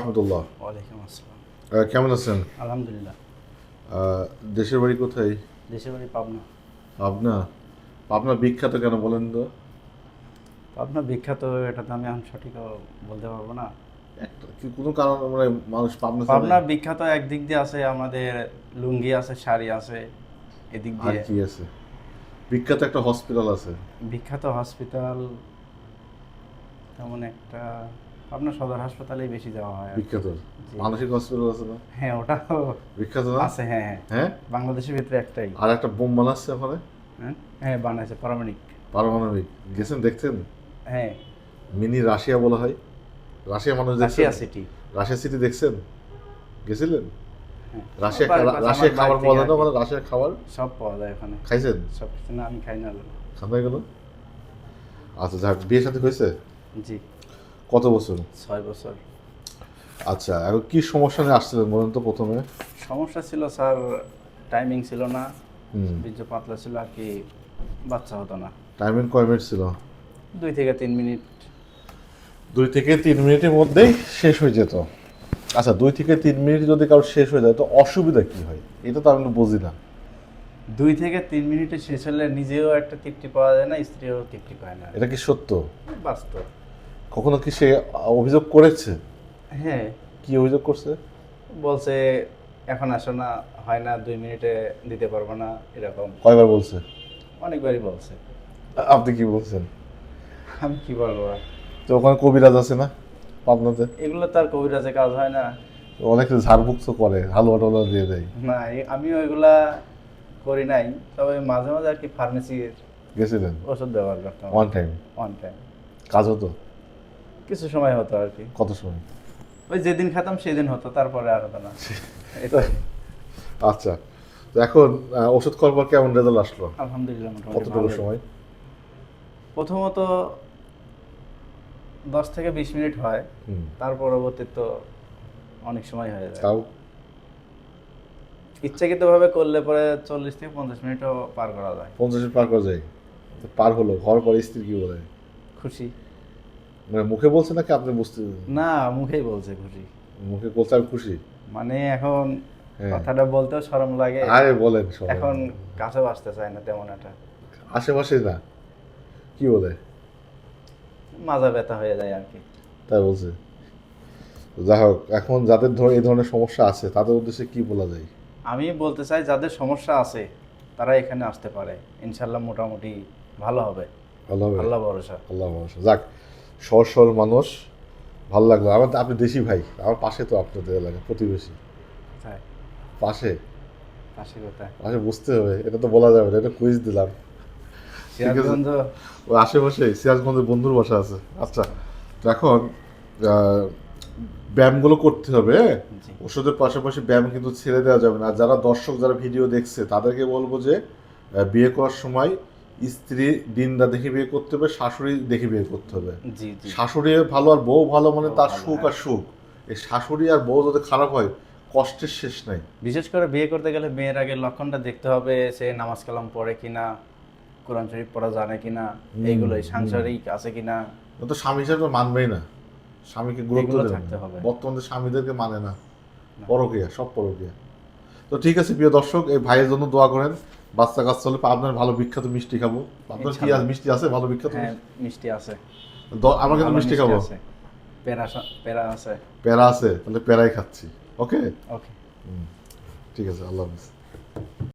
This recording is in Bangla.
রহমতুল্লাহ। ওয়ালাইকুম আসসালাম। কেমন আছেন? আলহামদুলিল্লাহ। দেশের বাড়ি কোথায়? দেশের বাড়ি পাবনা। পাবনা? পাবনা বিখ্যাত কেন বলেন তো? পাবনা বিখ্যাত এটা তো আমি এখন সঠিক বলতে পারব না। কি কোনো কারণ মানে মানুষ পাবনা? পাবনা বিখ্যাত একদিক দিয়ে আছে আমাদের লুঙ্গি আছে শাড়ি আছে এদিক দিয়ে। কি আছে? বিখ্যাত একটা হসপিটাল আছে। বিখ্যাত হসপিটাল তেমন একটা পাবনা সদর হাসপাতালেই বেশি যাওয়া হয়। বিখ্যাত। মানসিক হসপিটাল আছে না? হ্যাঁ ওটা বিখ্যাত না? আছে হ্যাঁ হ্যাঁ। হ্যাঁ? বাংলাদেশের ভিতরে একটাই। আর একটা বোম বানাচ্ছে ওখানে? হ্যাঁ? হ্যাঁ বানাইছে পারমাণিক পারমাণবিক। গেছেন দেখছেন? হ্যাঁ। মিনি রাশিয়া বলা হয়। রাশিয়া মানুষ দেখছেন? রাশিয়া সিটি রাশিয়া সিটি দেখছেন? গেছিলেন? হ্যাঁ। রাশিয়া রাশিয়া খাবার পাওয়া যায় না ওখানে? রাশিয়ার খাবার? সব পাওয়া যায় ওখানে। খাইছেন? সব কিছু না আমি খাই না। খান্দা গেল আচ্ছা যাক বিয়ে সাথে হয়েছে? জি। কত বছর? ছয় বছর। আচ্ছা এখন কি সমস্যা নিয়ে আসছিলেন বলেন তো প্রথমে? সমস্যা ছিল স্যার টাইমিং ছিল না। বীর্য পাতলা ছিল আর কি বাচ্চা হতো না। টাইমিং কয় মিনিট ছিল? দুই থেকে তিন মিনিট। দুই থেকে তিন মিনিটের মধ্যেই শেষ হয়ে যেত। আচ্ছা দুই থেকে তিন মিনিট যদি কারও শেষ হয়ে যায় তো অসুবিধা কি হয়? এটা তো আমি বুঝি না। দুই থেকে তিন মিনিটে শেষ হলে নিজেও একটা তৃপ্তি পাওয়া যায় না স্ত্রীও তৃপ্তি পায় না। এটা কি সত্য? বাস্তব। কখনো কি সে অভিযোগ করেছে? হ্যাঁ। কি অভিযোগ করছে? বলছে এখন আসো না হয় না দুই মিনিটে দিতে পারব না এরকম। কয়বার বলছে? অনেকবারই বলছে। আপনি কি বলছেন? আমি কি বলব? তো ওখানে কবিরাজ আছে না পাবনাতে? এগুলো তার কবিরাজে কাজ হয় না। অনেকে ঝাড়ফুঁক তো করে হালুয়া টালুয়া দিয়ে দেয়। না আমিও এগুলা করি নাই তবে মাঝে মাঝে আর কি ফার্মেসির গেছিলেন? ওষুধ ব্যবহার করতাম। ওয়ান টাইম ওয়ান টাইম কাজ হতো? কিছু সময় হতো আর কি। কত সময়? ওই যেদিন খেতাম সেদিন হতো তারপরে আর হতো না। আচ্ছা তো এখন ওষুধ খাওয়ার পর কেমন রেজাল্ট আসলো? আলহামদুলিল্লাহ কতটুকু সময়? প্রথমত দশ থেকে বিশ মিনিট হয় তার পরবর্তী তো অনেক সময় হয়ে যায়। তাও? ইচ্ছাকৃতভাবে করলে পরে চল্লিশ থেকে পঞ্চাশ মিনিটও পার করা যায়। পঞ্চাশ মিনিট পার করা যায়? পার হলো হওয়ার পরে স্ত্রী কি বলে? খুশি। মানে মুখে বলছে নাকি আপনি বুঝতে না মুখেই বলছে খুশি। মুখে বলছে আমি খুশি? মানে এখন হ্যাঁ। কথাটা বলতেও শরম লাগে। আরে বলেন এখন কাছেও আসতে চায় না তেমন একটা। আশেপাশে না? কি বলে? মাজা ব্যথা হয়ে যায় আর কি। তাই বলছে। যাই হোক এখন যাদের ধর এই ধরনের সমস্যা আছে তাদের উদ্দেশ্যে কি বলা যায়? আমি বলতে চাই যাদের সমস্যা আছে তারা এখানে আসতে পারে। ইনশাল্লাহ মোটামুটি ভালো হবে। ভালো হবে। আল্লাহ ভরসা। আল্লাহ ভরসা। যাক সহজ সরল মানুষ ভালো লাগল। আমার আপনি দেশি ভাই আমার পাশে তো আপনাদের এলাকা প্রতিবেশী। পাশে? পাশে কোথায়? পাশে বুঝতে হবে এটা তো বলা যাবে না এটা কুইজ দিলাম। সিরাজগঞ্জ? ওই আশেপাশে সিরাজগঞ্জের বন্ধুর বাসা আছে। আচ্ছা তো এখন ব্যায়ামগুলো করতে হবে হ্যাঁ? ওষুধের পাশাপাশি ব্যায়াম কিন্তু ছেড়ে দেওয়া যাবে না। আর যারা দর্শক যারা ভিডিও দেখছে তাদেরকে বলব যে বিয়ে করার সময় স্ত্রী দিনদা দেখে বিয়ে করতে হবে শাশুড়ি দেখে বিয়ে করতে হবে। শাশুড়ি ভালো আর বউ ভালো মানে তার সুখ হ্যাঁ। আর সুখ। এই শাশুড়ি আর বউ যদি খারাপ হয় কষ্টের শেষ নাই। বিশেষ করে বিয়ে করতে গেলে মেয়ের আগে লক্ষণটা দেখতে হবে সে নামাজ কালাম পড়ে কিনা কোরআন শরীফ পড়া জানে কিনা এইগুলোই সাংসারিক আছে কিনা। তো স্বামী হিসাবে মানবেই না। স্বামীকে গুরুত্ব থাকতে হবে। বর্তমানে স্বামীদেরকে মানে না। পরকিয়া সব পরকিয়া। তো ঠিক আছে প্রিয় দর্শক এই ভাইয়ের জন্য দোয়া করেন। বাচ্চা কাচ্চা হলে আপনার ভালো বিখ্যাত মিষ্টি খাব। আপনার কি আছে মিষ্টি আছে? ভালো বিখ্যাত হ্যাঁ মিষ্টি? আছে। আমার কিন্তু মিষ্টি খাব। পেরা পেরা আছে। প্যারা আছে তাহলে প্যারাই খাচ্ছি। ওকে? ওকে। ঠিক আছে আল্লাহ হাফিজ।